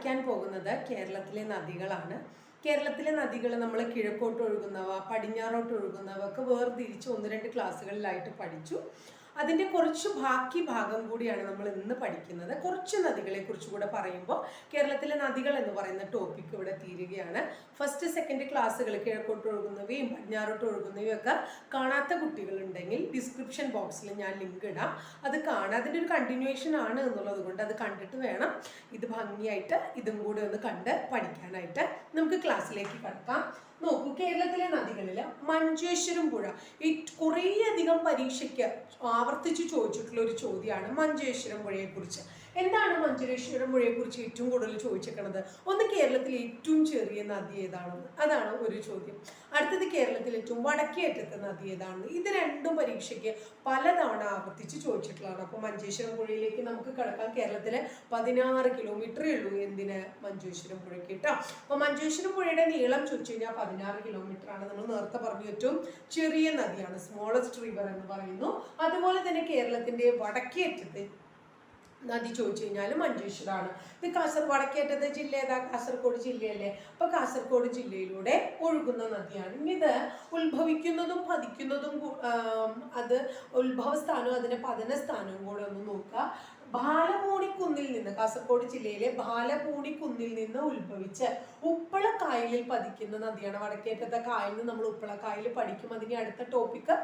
പഠിക്കാൻ പോകുന്നത് കേരളത്തിലെ നദികളാണ്. കേരളത്തിലെ നദികൾ നമ്മൾ കിഴക്കോട്ട് ഒഴുകുന്നവ പടിഞ്ഞാറോട്ട് ഒഴുകുന്നവ ഒക്കെ വേർതിരിച്ച് ഒന്ന് രണ്ട് ക്ലാസ്സുകളിലായിട്ട് പഠിച്ചു. അതിന്റെ കുറച്ച് ബാക്കി ഭാഗം കൂടിയാണ് നമ്മൾ ഇന്ന് പഠിക്കുന്നത്. കുറച്ച് നദികളെ കുറിച്ച് കൂടെ പറയുമ്പോൾ കേരളത്തിലെ നദികൾ എന്ന് പറയുന്ന ടോപ്പിക് ഇവിടെ തീരുകയാണ്. ഫസ്റ്റ് സെക്കൻഡ് ക്ലാസ്സുകൾ കിഴക്കോട്ട് ഒഴുകുന്നവയും പടിഞ്ഞാറോട്ട് ഒഴുകുന്നവയും ഒക്കെ കാണാത്ത കുട്ടികളുണ്ടെങ്കിൽ ഡിസ്ക്രിപ്ഷൻ ബോക്സിൽ ഞാൻ ലിങ്ക് ഇടാം. അത് കാണാം അതിന്റെ ഒരു കണ്ടിന്യൂവേഷൻ ആണ് എന്നുള്ളത് കൊണ്ട് അത് കണ്ടിട്ട് വേണം. ഇത് ഭംഗിയായിട്ട് ഇതും കൂടെ ഒന്ന് കണ്ട് പഠിക്കാനായിട്ട്. നമുക്ക് ക്ലാസ്സിലേക്ക് കടക്കാം. നോക്കൂ കേരളത്തിലെ നദികളിൽ മഞ്ചേശ്വരം പുഴ. ഈ കുറേയധികം പരീക്ഷയ്ക്ക് ആവർത്തിച്ച് ചോദിച്ചിട്ടുള്ള ഒരു ചോദ്യമാണ് മഞ്ചേശ്വരം പുഴയെക്കുറിച്ച്. എന്താണ് മഞ്ചേശ്വരം പുഴയെക്കുറിച്ച് ഏറ്റവും കൂടുതൽ ചോദിച്ചിരിക്കുന്നത് ഒന്ന് കേരളത്തിലെ ഏറ്റവും ചെറിയ നദി ഏതാണെന്ന്. അതാണ് ഒരു ചോദ്യം. അടുത്തത് കേരളത്തിലെ ഏറ്റവും വടക്കേ അറ്റത്തെ നദി ഏതാണെന്ന്. ഇത് രണ്ടും പരീക്ഷയ്ക്ക് പലതവണ ആവർത്തിച്ച് ചോദിച്ചിട്ടുള്ളതാണ്. അപ്പോൾ മഞ്ചേശ്വരം പുഴയിലേക്ക് നമുക്ക് കിടക്കാം. കേരളത്തിലെ പതിനാറ് കിലോമീറ്ററേ ഉള്ളൂ എന്തിന് മഞ്ചേശ്വരം പുഴയ്ക്ക് കേട്ടോ. അപ്പോൾ മഞ്ചേശ്വരം പുഴയുടെ നീളം ചോദിച്ചു കഴിഞ്ഞാൽ പതിനാറ് കിലോമീറ്റർ ആണ് നമ്മൾ നേരത്തെ പറഞ്ഞു ഏറ്റവും ചെറിയ നദിയാണ് സ്മോളസ്റ്റ് റിവർ എന്ന് പറയുന്നു. അതുപോലെ തന്നെ കേരളത്തിന്റെ വടക്കേ അറ്റത്ത് നദി ചോദിച്ചു കഴിഞ്ഞാൽ മഞ്ചേശ്വരമാണ് ഇത് കാസർഗോഡ് വടക്കേറ്റത്തെ ജില്ല ഏതാ? കാസർഗോഡ് ജില്ലയല്ലേ? അപ്പൊ കാസർഗോഡ് ജില്ലയിലൂടെ ഒഴുകുന്ന നദിയാണ്. ഇത് ഉത്ഭവിക്കുന്നതും പതിക്കുന്നതും അത് ഉത്ഭവ സ്ഥാനവും അതിന്റെ പതന സ്ഥാനവും കൂടെ ഒന്ന് നോക്കുക. ബാലപൂണിക്കുന്നിൽ നിന്ന് കാസർഗോഡ് ജില്ലയിലെ ബാലപൂണിക്കുന്നിൽ നിന്ന് ഉത്ഭവിച്ച് ഉപ്പളക്കായലിൽ പതിക്കുന്ന നദിയാണ് വടക്കേറ്റത്തെ കായലിൽ നിന്ന് നമ്മൾ ഉപ്പളക്കായൽ കായൽ പഠിക്കും. അതിന് അടുത്ത ടോപ്പിക്ക്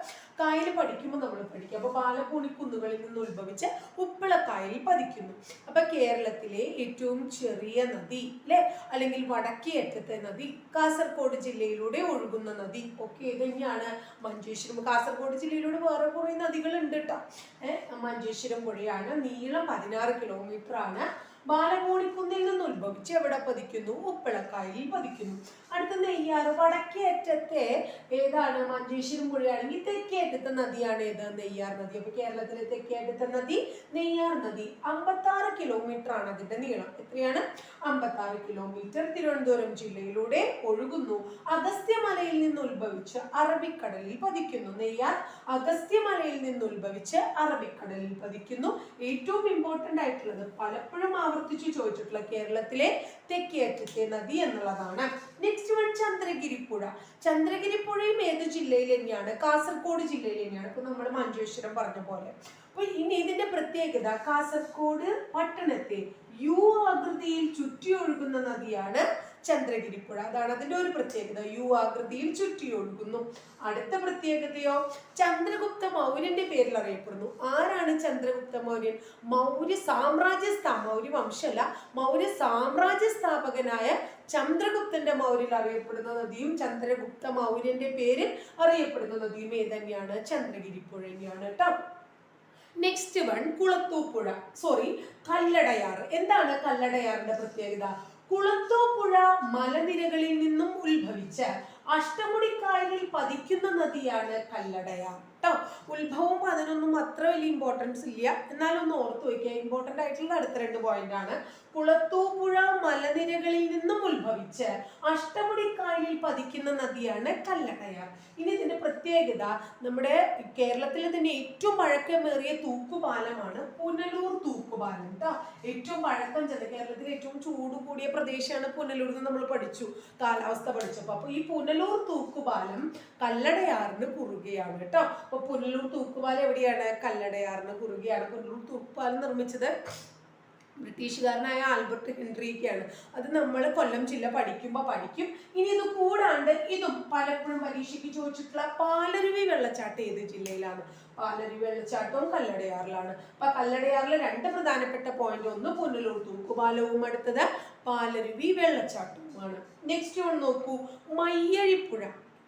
കായൽ പഠിക്കുമ്പോൾ നമ്മൾ പഠിക്കും. അപ്പോൾ ബാലപൂണിക്കുന്നുകളിൽ നിന്ന് ഉത്ഭവിച്ച് ഉപ്പളക്കായലിൽ പതിക്കുന്നു. അപ്പൊ കേരളത്തിലെ ഏറ്റവും ചെറിയ നദി അല്ലെ? അല്ലെങ്കിൽ വടക്കേറ്റത്തെ നദി കാസർഗോഡ് ജില്ലയിലൂടെ ഒഴുകുന്ന നദി ഒക്കെ ഇത് തന്നെയാണ് മഞ്ചേശ്വരം. കാസർഗോഡ് ജില്ലയിലൂടെ വേറെ കുറെ നദികൾ ഉണ്ട് കേട്ടോ. ഏഹ് മഞ്ചേശ്വരം പുഴയാണ് നീളം പതിനാറ് കിലോമീറ്റർ ആണ്. ബാലമൂണിക്കുന്നിൽ നിന്ന് ഉത്ഭവിച്ച് എവിടെ പതിക്കുന്നു? ഉപ്പിളക്കായലിൽ പതിക്കുന്നു. അടുത്ത നെയ്യാറ് വടക്കേ അറ്റത്തെ ഏതാണ്? മഞ്ചേശ്വരം പുഴയാണെങ്കിൽ തെക്കേ അറ്റത്തെ നദിയാണ് ഏത്? നെയ്യാർ നദി. അപ്പൊ കേരളത്തിലെ തെക്കേ അറ്റത്തെ നദി നെയ്യാർ നദി. അമ്പത്താറ് കിലോമീറ്റർ ആണ് അതിന്റെ നീളം. എത്രയാണ്? അമ്പത്താറ് കിലോമീറ്റർ. തിരുവനന്തപുരം ജില്ലയിലൂടെ ഒഴുകുന്നു. അഗസ്ത്യമലയിൽ നിന്ന് ഉത്ഭവിച്ച് അറബിക്കടലിൽ പതിക്കുന്നു. നെയ്യാർ അഗസ്ത്യമലയിൽ നിന്ന് ഉത്ഭവിച്ച് അറബിക്കടലിൽ പതിക്കുന്നു. ഏറ്റവും ഇമ്പോർട്ടന്റ് ആയിട്ടുള്ളത് പലപ്പോഴും ആവർത്തിച്ച് ചോദിച്ചിട്ടുള്ള കേരളത്തിലെ തെക്കേറ്റത്തെ നദി എന്നുള്ളതാണ്. നെക്സ്റ്റ് വൺ ചന്ദ്രഗിരി പുഴ ചന്ദ്രഗിരി പുഴയും ഏത് ജില്ലയിൽ തന്നെയാണ്? കാസർഗോഡ് ജില്ലയിൽ തന്നെയാണ്. ഇപ്പൊ നമ്മൾ മഞ്ചേശ്വരം പറഞ്ഞ പോലെ. അപ്പൊ ഇനി ഇതിന്റെ പ്രത്യേകത കാസർഗോഡ് പട്ടണത്തെ യു ആകൃതിയിൽ ചുറ്റി ഒഴുകുന്ന നദിയാണ് ചന്ദ്രഗിരി പുഴ അതാണ് അതിന്റെ ഒരു പ്രത്യേകത. യു ആകൃതിയിൽ ചുറ്റി ഒഴുകുന്നു. അടുത്ത പ്രത്യേകതയോ ചന്ദ്രഗുപ്ത മൗര്യന്റെ പേരിൽ അറിയപ്പെടുന്നു. ആരാണ് ചന്ദ്രഗുപ്ത മൗര്യൻ? മൗര്യ സാമ്രാജ്യ സ്ഥാ മൗര്യ വംശമല്ല മൗര്യ സാമ്രാജ്യ സ്ഥാപകനായ ചന്ദ്രഗുപ്തന്റെ മൗര്യൽ അറിയപ്പെടുന്ന നദിയും ചന്ദ്രഗുപ്ത മൗര്യന്റെ പേരിൽ അറിയപ്പെടുന്ന നദിയും ഏതന്നെയാണ് ചന്ദ്രഗിരിപ്പുഴ ചന്ദ്രഗിരി പുഴ തന്നെയാണ് കേട്ടോ. Next one Kulathupuzha. Sorry Kalladayar എന്താണ് കല്ലടയാറിന്റെ പ്രത്യേകത? കുളത്തൂപ്പുഴ മലനിരകളിൽ നിന്നും ഉത്ഭവിച്ച് അഷ്ടമുടിക്കായലിൽ പതിക്കുന്ന നദിയാണ് കല്ലടയാർ. കേട്ടോ. ഉത്ഭവം പതിനൊന്നും അത്ര വലിയ ഇമ്പോർട്ടൻസ് ഇല്ല. എന്നാലും ഒന്ന് ഓർത്ത് വയ്ക്കുക. ഇമ്പോർട്ടന്റ് ആയിട്ടുള്ള അടുത്ത രണ്ട് പോയിന്റ് ആണ്. കുളത്തൂപ്പുഴ മലനിരകളിൽ നിന്നും ഉത്ഭവിച്ച് അഷ്ടമുടിക്കായലിൽ പതിക്കുന്ന നദിയാണ് കല്ലടയാർ. ഇനി ഇതിന്റെ പ്രത്യേകത നമ്മുടെ കേരളത്തിലെ തന്നെ ഏറ്റവും പഴക്കമേറിയ തൂക്കുപാലമാണ് പുനലൂർ തൂക്കുപാലം കേട്ടോ ഏറ്റവും പഴക്കം ചെന്ന കേരളത്തിലെ ഏറ്റവും ചൂട് കൂടിയ പ്രദേശമാണ് പുനലൂർ എന്ന് നമ്മൾ പഠിച്ചു കാലാവസ്ഥ പഠിച്ചപ്പോൾ അപ്പോൾ ഈ പുനലൂർ തൂക്കുപാലം കല്ലടയാറിന് കുറുകയാണ് കേട്ടോ അപ്പൊ പുനലൂർ തൂക്കുപാലം എവിടെയാണ്? കല്ലടയാറിന് കുറുകയാണ്. പുനലൂർ തൂക്കുപാലം നിർമ്മിച്ചത് ബ്രിട്ടീഷുകാരനായ ആൽബർട്ട് ഹെൻറിയൊക്കെയാണ് അത് നമ്മൾ കൊല്ലം ജില്ല പഠിക്കുമ്പോൾ പഠിക്കും. ഇനി ഇത് കൂടാണ്ട് ഇതും പലപ്പോഴും പരീക്ഷയ്ക്ക് ചോദിച്ചിട്ടുള്ള പാലരുവി വെള്ളച്ചാട്ടം ഏത് ജില്ലയിലാണ്? പാലരുവി വെള്ളച്ചാട്ടവും കല്ലടയാറിലാണ്. അപ്പൊ കല്ലടയാറിലെ രണ്ട് പ്രധാനപ്പെട്ട പോയിന്റ് ഒന്ന് പുനലൂർ തൂക്കുപാലവും അടുത്തത് പാലരുവി വെള്ളച്ചാട്ടവുമാണ്. നെക്സ്റ്റ് വൺ നോക്കൂ. മയ്യഴിപ്പുഴ.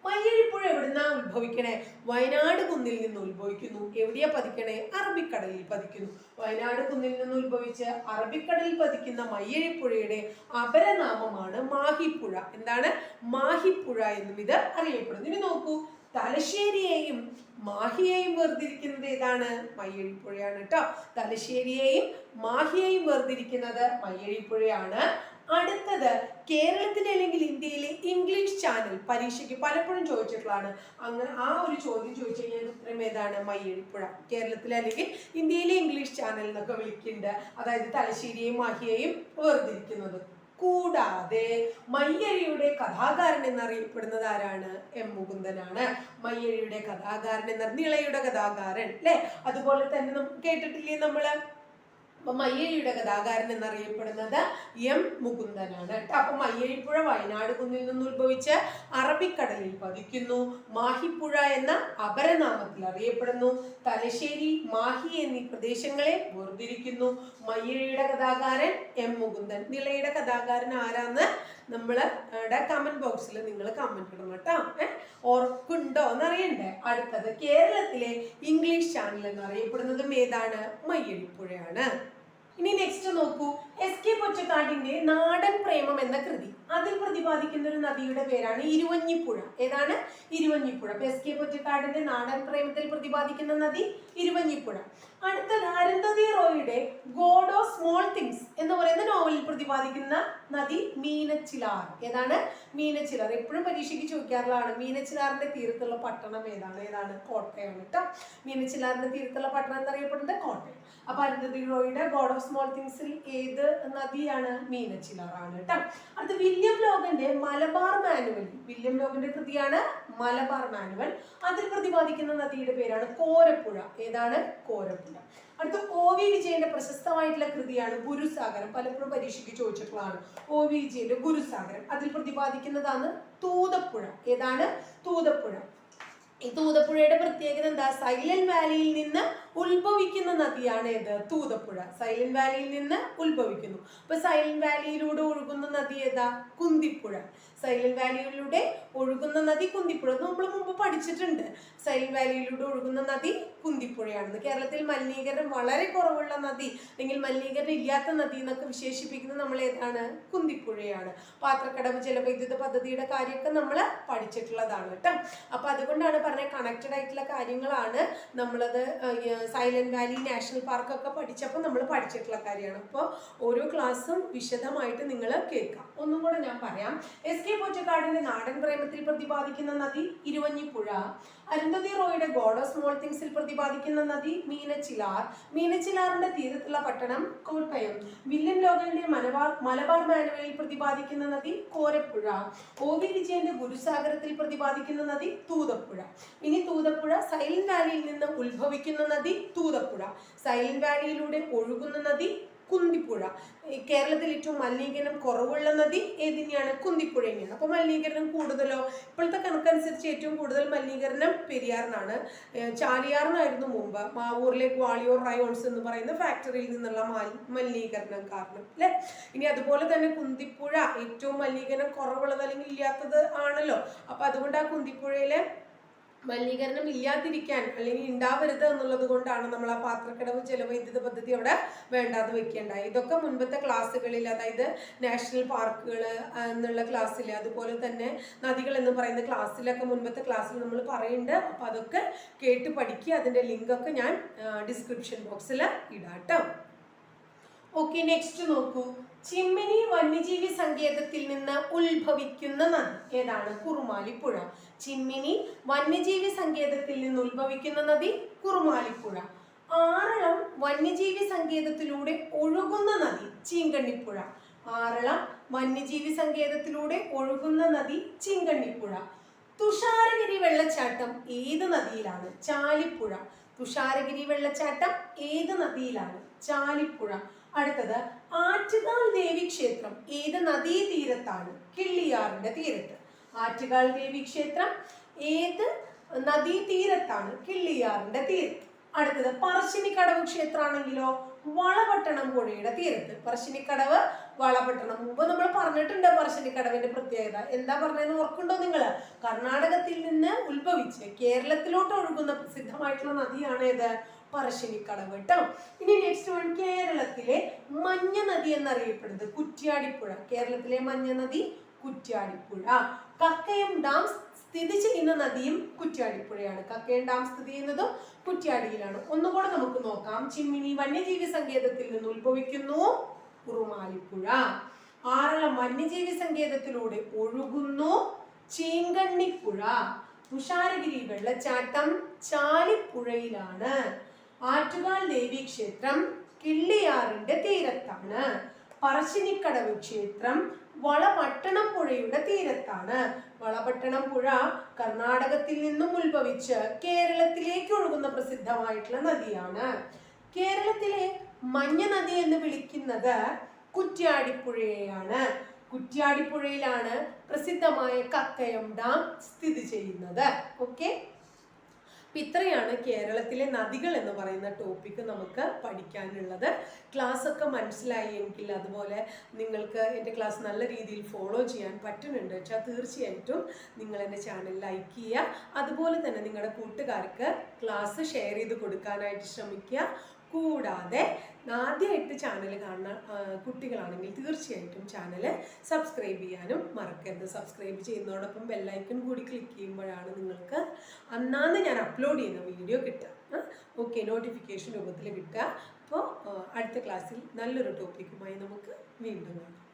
മയ്യഴിപ്പുഴ എവിടുന്നാ ഉത്ഭവിക്കണേ? വയനാട് കുന്നിൽ നിന്ന് ഉത്ഭവിക്കുന്നു. എവിടെയാ പതിക്കണേ? അറബിക്കടലിൽ പതിക്കുന്നു. വയനാട് കുന്നിൽ നിന്ന് ഉത്ഭവിച്ച് അറബിക്കടലിൽ പതിക്കുന്ന മയ്യഴിപ്പുഴയുടെ അപരനാമമാണ് മാഹിപ്പുഴ. എന്താണ്? മാഹിപ്പുഴ എന്നും ഇത് അറിയപ്പെടുന്നു. ഇനി നോക്കൂ. തലശ്ശേരിയെയും മാഹിയെയും വേർതിരിക്കുന്നത് ഏതാണ്? മയ്യഴിപ്പുഴയാണ് കേട്ടോ. തലശ്ശേരിയെയും മാഹിയെയും വേർതിരിക്കുന്നത് മയ്യഴിപ്പുഴയാണ്. അടുത്തത് കേരളത്തിലെ അല്ലെങ്കിൽ ഇന്ത്യയിലെ ഇംഗ്ലീഷ് ചാനൽ പരീക്ഷയ്ക്ക് പലപ്പോഴും ചോദിച്ചിട്ടുള്ളതാണ്. അങ്ങനെ ആ ഒരു ചോദ്യം ചോദിച്ചു കഴിഞ്ഞാൽ ഉത്തരം ഏതാണ്? മയ്യഴിപ്പുഴ. കേരളത്തിലെ അല്ലെങ്കിൽ ഇന്ത്യയിലെ ഇംഗ്ലീഷ് ചാനൽ എന്നൊക്കെ വിളിക്കുന്നുണ്ട്. അതായത് തലശ്ശേരിയെയും മാഹിയെയും വേർതിരിക്കുന്നത്. കൂടാതെ മയ്യഴിയുടെ കഥാകാരൻ എന്നറിയപ്പെടുന്നത് ആരാണ്? എം മുകുന്ദനാണ്. മയ്യഴിയുടെ കഥാകാരൻ എന്ന നിളയുടെ കഥാകാരൻ അല്ലെ? അതുപോലെ തന്നെ നമുക്ക് കേട്ടിട്ടില്ലേ നമ്മൾ? അപ്പൊ മയ്യഴിയുടെ കഥാകാരൻ എന്നറിയപ്പെടുന്നത് എം മുകുന്ദനാണ് കേട്ടോ. അപ്പൊ മയ്യഴിപ്പുഴ വയനാട് കുന്നിൽ നിന്ന് ഉത്ഭവിച്ച് അറബിക്കടലിൽ പതിക്കുന്നു. മാഹിപ്പുഴ എന്ന അപരനാമത്തിൽ അറിയപ്പെടുന്നു. തലശ്ശേരി മാഹി എന്നീ പ്രദേശങ്ങളെ വേർതിരിക്കുന്നു. മയ്യഴിയുടെ കഥാകാരൻ എം മുകുന്ദൻ. നിളയുടെ കഥാകാരൻ ആരാന്ന് നമ്മൾ കമന്റ് ബോക്സിൽ നിങ്ങൾ കമന്റ് ഇടണം കേട്ടോ. ഏഹ് ഓർക്കുണ്ടോ എന്നറിയണ്ടേ? അടുത്തത് കേരളത്തിലെ ഇംഗ്ലീഷ് ചാനൽ എന്ന് എന്നറിയപ്പെടുന്നതും ഏതാണ്? മയ്യഴിപ്പുഴയാണ് ഇനി നെക്സ്റ്റ് നോക്കൂ. എസ് കെ പൊറ്റക്കാടിന്റെ നാടൻ പ്രേമം എന്ന കൃതി. അതിൽ പ്രതിപാദിക്കുന്ന ഒരു നദിയുടെ പേരാണ് ഇരുവഞ്ഞിപ്പുഴ. ഏതാണ്? ഇരുവഞ്ഞിപ്പുഴ. എസ് കെ പൊറ്റക്കാടിന്റെ നാടൻ പ്രേമത്തിൽ പ്രതിപാദിക്കുന്ന നദി ഇരുവഞ്ഞിപ്പുഴ. അടുത്തത് അരുന്ധതി റോയുടെ ഗോഡ് ഓഫ് സ്മോൾ തിങ്സ് എന്ന് പറയുന്ന നോവലിൽ പ്രതിപാദിക്കുന്ന നദി മീനച്ചിലാർ. ഏതാണ്? മീനച്ചിലാർ. എപ്പോഴും പരീക്ഷയ്ക്ക് ചോദിക്കാറുള്ളതാണ് മീനച്ചിലാറിന്റെ തീരത്തുള്ള പട്ടണം ഏതാണ്? ഏതാണ്? കോട്ടയം കേട്ടോ മീനച്ചിലാറിന്റെ തീരത്തുള്ള പട്ടണം എന്നറിയപ്പെടുന്നത് കോട്ടയം. അപ്പൊ അരുന്ധതി റോയുടെ ഗോഡ് ഓഫ് സ്മോൾ തിങ്സിൽ ഏത് നദിയാണ് മീനച്ചിലാറാണ് കേട്ടോ. അടുത്ത വില്യം ലോഗന്റെ മലബാർ മാനുവൽ. വില്യം ലോഗന്റെ കൃതിയാണ് മലബാർ മാനുവൽ. അതിൽ പ്രതിപാദിക്കുന്ന നദിയുടെ പേരാണ് കോരപ്പുഴ. ഏതാണ്? കോരപ്പുഴ. അടുത്ത ഒ വി വിജയന്റെ പ്രശസ്തമായിട്ടുള്ള കൃതിയാണ് ഗുരുസാഗരം. പലപ്പോഴും പരീക്ഷയ്ക്ക് ചോദിച്ചിട്ടുള്ളതാണ് ഒ വി വിജയന്റെ ഗുരുസാഗരം. അതിൽ പ്രതിപാദിക്കുന്നതാണ് തൂതപ്പുഴ. ഏതാണ്? തൂതപ്പുഴ. ഈ തൂതപ്പുഴയുടെ പ്രത്യേകത എന്താ? സൈലന്റ് വാലിയിൽ നിന്ന് ഉത്ഭവിക്കുന്ന നദിയാണ് ഏത്? തൂതപ്പുഴ. സൈലന്റ് വാലിയിൽ നിന്ന് ഉത്ഭവിക്കുന്നു. അപ്പൊ സൈലന്റ് വാലിയിലൂടെ ഒഴുകുന്ന നദി ഏതാ? കുന്തിപ്പുഴ. സൈലന്റ് വാലിയിലൂടെ ഒഴുകുന്ന നദി കുന്തിപ്പുഴ നമ്മൾ മുമ്പ് പഠിച്ചിട്ടുണ്ട്. സൈലന്റ് വാലിയിലൂടെ ഒഴുകുന്ന നദി കുന്തിപ്പുഴയാണെന്ന്. കേരളത്തിൽ മലിനീകരണം വളരെ കുറവുള്ള നദി അല്ലെങ്കിൽ മലിനീകരണം ഇല്ലാത്ത നദി എന്നൊക്കെ വിശേഷിപ്പിക്കുന്നത് നമ്മൾ ഏതാണ്? കുന്തിപ്പുഴയാണ്. പാത്രക്കടവ് ജലവൈദ്യുത പദ്ധതിയുടെ കാര്യമൊക്കെ നമ്മൾ പഠിച്ചിട്ടുള്ളതാണ് കേട്ടോ. അപ്പൊ അതുകൊണ്ടാണ് പറഞ്ഞ കണക്റ്റഡ് ആയിട്ടുള്ള കാര്യങ്ങളാണ് നമ്മളത് സൈലന്റ് വാലി നാഷണൽ പാർക്കൊക്കെ പഠിച്ചപ്പോൾ നമ്മൾ പഠിച്ചിട്ടുള്ള കാര്യമാണ്. അപ്പോൾ ഓരോ ക്ലാസ്സും വിശദമായിട്ട് നിങ്ങൾ കേൾക്കാം. ഒന്നും കൂടെ ഞാൻ പറയാം. എസ് കെ പൊറ്റക്കാടിന്റെ നാടൻ പ്രേമത്തിൽ പ്രതിപാദിക്കുന്ന നദി ഇരുവഞ്ഞിപ്പുഴ. അരുന്ധതി റോയുടെ ഗോഡ് ഓഫ് സ്മോൾ തിങ്സിൽ പ്രതിപാദിക്കുന്ന നദി മീനച്ചിലാർ. മീനച്ചിലാറിന്റെ തീരത്തുള്ള പട്ടണം കോട്ടയം. വില്യം ലോകലിന്റെ മലബാർ മലബാർ മാനുവലിൽ പ്രതിപാദിക്കുന്ന നദി കോരപ്പുഴ. ഒ വി വിജയന്റെ ഗുരുസാഗരത്തിൽ പ്രതിപാദിക്കുന്ന നദി തൂതപ്പുഴ. ഇനി തൂതപ്പുഴ സൈലന്റ് വാലിയിൽ നിന്ന് ഉത്ഭവിക്കുന്ന നദി തൂതപ്പുഴ. സൈലന്റ് വാലിയിലൂടെ ഒഴുകുന്ന നദി കുന്തിപ്പുഴ. കേരളത്തിൽ ഏറ്റവും മലിനീകരണം കുറവുള്ള നദി ഏതിനെയാണ്? കുന്തിപ്പുഴ തന്നെയാണ്. അപ്പോൾ മലിനീകരണം കൂടുതലോ? ഇപ്പോഴത്തെ കണക്കനുസരിച്ച് ഏറ്റവും കൂടുതൽ മലിനീകരണം പെരിയാറിനാണ്. ചാലിയാറിനായിരുന്നു മുമ്പ്. മാവൂറിലെ ഗ്വാളിയോർ റയോൺസ് എന്ന് പറയുന്ന ഫാക്ടറിയിൽ നിന്നുള്ള മാലി- മലിനീകരണം കാരണം അല്ലെ? ഇനി അതുപോലെ തന്നെ കുന്തിപ്പുഴ ഏറ്റവും മലിനീകരണം കുറവുള്ളത് അല്ലെങ്കിൽ ഇല്ലാത്തത് ആണല്ലോ. അപ്പൊ അതുകൊണ്ട് ആ കുന്തിപ്പുഴയിലെ മലിനീകരണം ഇല്ലാതിരിക്കാൻ അല്ലെങ്കിൽ ഉണ്ടാവരുത് എന്നുള്ളത് കൊണ്ടാണ് നമ്മൾ ആ പാത്രക്കടവ് ജലവൈദ്യുത പദ്ധതി അവിടെ വേണ്ടാതെ വെക്കേണ്ടായി. ഇതൊക്കെ മുൻപത്തെ ക്ലാസ്സുകളിൽ അതായത് നാഷണൽ പാർക്കുകൾ എന്നുള്ള ക്ലാസ്സിൽ അതുപോലെ തന്നെ നദികൾ എന്ന് പറയുന്ന ക്ലാസ്സിലൊക്കെ മുൻപത്തെ ക്ലാസ്സിൽ നമ്മൾ പറയുന്നുണ്ട്. അപ്പം അതൊക്കെ കേട്ട് പഠിക്കുക. അതിന്റെ ലിങ്കൊക്കെ ഞാൻ ഡിസ്ക്രിപ്ഷൻ ബോക്സിൽ ഇടാം ഓക്കെ നെക്സ്റ്റ് നോക്കൂ. ചിമ്മിനി വന്യജീവി സങ്കേതത്തിൽ നിന്ന് ഉത്ഭവിക്കുന്ന നദി. ഏതാണ്? കുറുമാലിപ്പുഴ. ചിമ്മിനി വന്യജീവി സങ്കേതത്തിൽ നിന്ന് ഉത്ഭവിക്കുന്ന നദി കുറുമാലിപ്പുഴ. ആറളം വന്യജീവി സങ്കേതത്തിലൂടെ ഒഴുകുന്ന നദി ചീങ്കണ്ണിപ്പുഴ. ആറളം വന്യജീവി സങ്കേതത്തിലൂടെ ഒഴുകുന്ന നദി ചീങ്കണ്ണിപ്പുഴ. തുഷാരഗിരി വെള്ളച്ചാട്ടം ഏത് നദിയിലാണ്? ചാലിപ്പുഴ. തുഷാരഗിരി വെള്ളച്ചാട്ടം ഏത് നദിയിലാണ്? ചാലിപ്പുഴ. അടുത്തത് ആറ്റുകാൽ ദേവി ക്ഷേത്രം ഏത് നദീതീരത്താണ്? കിള്ളിയാറിന്റെ തീരത്ത്. ആറ്റുകാൽ ദേവി ക്ഷേത്രം ഏത് നദീതീരത്താണ്? കിള്ളിയാറിന്റെ തീരത്ത്. അടുത്തത് പറശ്ശിനിക്കടവ് ക്ഷേത്രമാണെങ്കിലോ? വളപട്ടണം പുഴയുടെ തീരത്ത്. പറശ്ശിനിക്കടവ് വളപട്ടണം മുമ്പ് നമ്മൾ പറഞ്ഞിട്ടുണ്ട് പറശ്ശിനിക്കടവിന്റെ പ്രത്യേകത. എന്താ പറഞ്ഞതെന്ന് ഓർക്കുണ്ടോ നിങ്ങൾ കർണാടകത്തിൽ നിന്ന് ഉത്ഭവിച്ച് കേരളത്തിലോട്ട് ഒഴുകുന്ന പ്രസിദ്ധമായിട്ടുള്ള നദിയാണ് ഏത് പറശ്ശിനിക്കടവ് കേട്ടോ. ഇനി നെക്സ്റ്റ് വൺ കേരളത്തിലെ മഞ്ഞ നദി എന്നറിയപ്പെടുന്നത് കുറ്റ്യാടിപ്പുഴ. കേരളത്തിലെ മഞ്ഞ നദി കുറ്റ്യാടിപ്പുഴ. കക്കയം ഡാം സ്ഥിതി ചെയ്യുന്ന നദിയും കുറ്റ്യാടിപ്പുഴയാണ്. കക്കയം ഡാം സ്ഥിതി ചെയ്യുന്നതും കുറ്റ്യാടിയിലാണ്. ഒന്നുകൂടെ നമുക്ക് നോക്കാം. ചിമ്മിനി വന്യജീവി സങ്കേതത്തിൽ നിന്ന് ഉത്ഭവിക്കുന്നു കുറുമാലിപ്പുഴ. ആറളം വന്യജീവി സങ്കേതത്തിലൂടെ ഒഴുകുന്നു ചീങ്കണ്ണിപ്പുഴ. തുഷാരഗിരി വെള്ളച്ചാട്ടം ചാലിപ്പുഴയിലാണ്. ആറ്റുകാൽ ദേവി ക്ഷേത്രം കിള്ളിയാറിന്റെ തീരത്താണ്. പറശ്ശിനിക്കടവ് ക്ഷേത്രം വളപട്ടണം പുഴയുടെ തീരത്താണ്. വളപട്ടണം പുഴ കർണാടകത്തിൽ നിന്നും ഉത്ഭവിച്ച് കേരളത്തിലേക്ക് ഒഴുകുന്ന പ്രസിദ്ധമായിട്ടുള്ള നദിയാണ്. കേരളത്തിലെ മഞ്ഞ നദി എന്ന് വിളിക്കുന്നത് കുറ്റ്യാടിപ്പുഴയെയാണ്. കുറ്റ്യാടിപ്പുഴയിലാണ് പ്രസിദ്ധമായ കക്കയം ഡാം സ്ഥിതി ചെയ്യുന്നത്. ഓക്കെ? അപ്പം ഇത്രയാണ് കേരളത്തിലെ നദികൾ എന്ന് പറയുന്ന ടോപ്പിക്ക് നമുക്ക് പഠിക്കാനുള്ളത്. ക്ലാസ് ഒക്കെ മനസ്സിലായി എങ്കിൽ അതുപോലെ നിങ്ങൾക്ക് എന്റെ ക്ലാസ് നല്ല രീതിയിൽ ഫോളോ ചെയ്യാൻ പറ്റുന്നുണ്ട് വെച്ചാൽ തീർച്ചയായിട്ടും നിങ്ങൾ എന്റെ ചാനൽ ലൈക്ക് ചെയ്യുക. അതുപോലെ തന്നെ നിങ്ങളുടെ കൂട്ടുകാർക്ക് ക്ലാസ് ഷെയർ ചെയ്ത് കൊടുക്കാനായിട്ട് ശ്രമിക്കുക. കൂടാതെ ആദ്യമായിട്ട് ചാനൽ കാണുന്ന കുട്ടികളാണെങ്കിൽ തീർച്ചയായിട്ടും ചാനൽ സബ്സ്ക്രൈബ് ചെയ്യാനും മറക്കരുത്. സബ്സ്ക്രൈബ് ചെയ്യുന്നതോടൊപ്പം ബെല്ലൈക്കൺ കൂടി ക്ലിക്ക് ചെയ്യുമ്പോഴാണ് നിങ്ങൾക്ക് അന്നാന്ന് ഞാൻ അപ്ലോഡ് ചെയ്യുന്ന വീഡിയോ കിട്ടുക. ഓക്കെ നോട്ടിഫിക്കേഷൻ രൂപത്തിൽ കിട്ടുക. അപ്പോൾ അടുത്ത ക്ലാസ്സിൽ നല്ലൊരു ടോപ്പിക്കുമായി നമുക്ക് വീണ്ടും കാണാം.